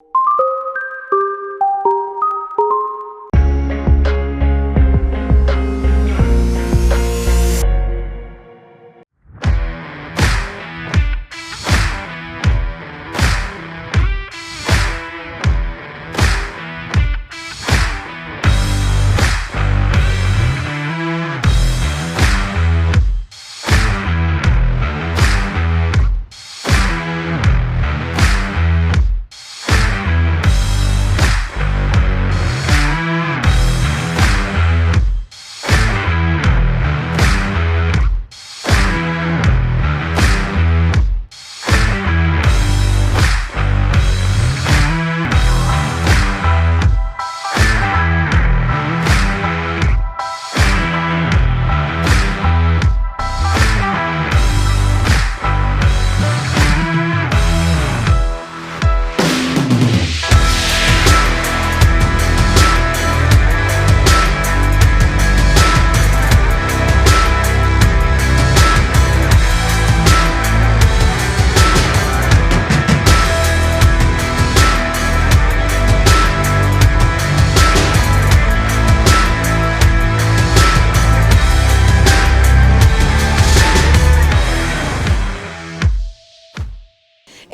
you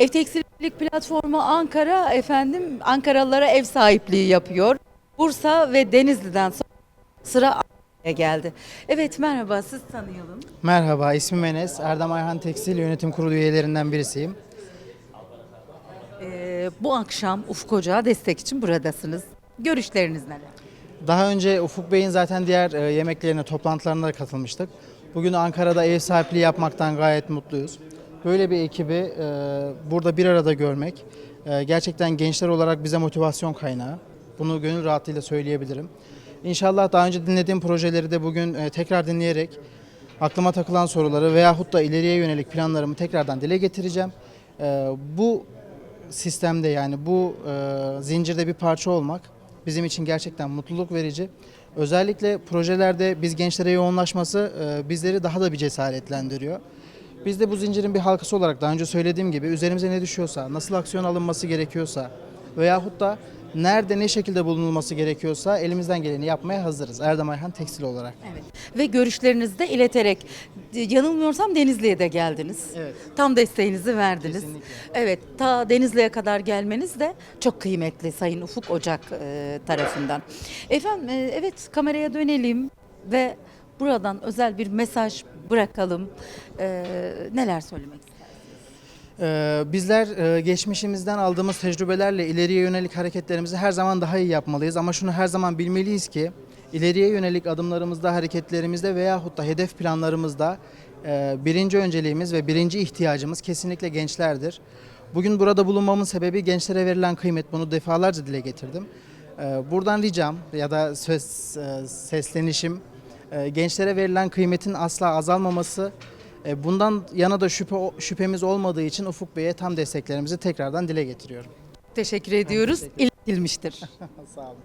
Ev Tekstillik Platformu Ankara efendim Ankaralılara ev sahipliği yapıyor. Bursa ve Denizli'den sonra sıra Ankara'ya geldi. Evet merhaba siz tanıyalım. Merhaba, ismim Enes. Erdem Ayhan Tekstil Yönetim Kurulu üyelerinden birisiyim. Ee, bu akşam Ufuk Ocağı destek için buradasınız. Görüşleriniz neler? Daha önce Ufuk Bey'in zaten diğer e, yemeklerine, toplantılarına da katılmıştık. Bugün Ankara'da ev sahipliği yapmaktan gayet mutluyuz. Böyle bir ekibi e, burada bir arada görmek e, gerçekten gençler olarak bize motivasyon kaynağı. Bunu gönül rahatlığıyla söyleyebilirim. İnşallah daha önce dinlediğim projeleri de bugün e, tekrar dinleyerek aklıma takılan soruları veyahut da ileriye yönelik planlarımı tekrardan dile getireceğim. Bu sistemde yani bu zincirde bir parça olmak bizim için gerçekten mutluluk verici. Özellikle projelerde biz gençlere yoğunlaşması bizleri daha da bir cesaretlendiriyor. Biz de bu zincirin bir halkası olarak daha önce söylediğim gibi üzerimize ne düşüyorsa, nasıl aksiyon alınması gerekiyorsa veyahut da nerede ne şekilde bulunulması gerekiyorsa elimizden geleni yapmaya hazırız. Erdem Ayhan Tekstil olarak. Evet. Ve görüşlerinizi de ileterek e, yanılmıyorsam Denizli'ye de geldiniz. Evet. Tam desteğinizi verdiniz. Kesinlikle. Evet, ta Denizli'ye kadar gelmeniz de çok kıymetli Sayın Ufuk Ocak e, tarafından. Efendim, e, evet kameraya dönelim ve buradan özel bir mesaj bırakalım. E, neler söylemek istersiniz? Ee, Bizler e, geçmişimizden aldığımız tecrübelerle ileriye yönelik hareketlerimizi her zaman daha iyi yapmalıyız. Ama şunu her zaman bilmeliyiz ki ileriye yönelik adımlarımızda, hareketlerimizde veyahut da hedef planlarımızda e, birinci önceliğimiz ve birinci ihtiyacımız kesinlikle gençlerdir. Bugün burada bulunmamın sebebi gençlere verilen kıymet. Bunu defalarca dile getirdim. Ee, Buradan ricam ya da söz, e, seslenişim e, gençlere verilen kıymetin asla azalmaması, e, Bundan yana da şüphe şüphemiz olmadığı için Ufuk Bey'e tam desteklerimizi tekrardan dile getiriyorum. Teşekkür ediyoruz. teşekkür İletilmiştir. Sağ olun.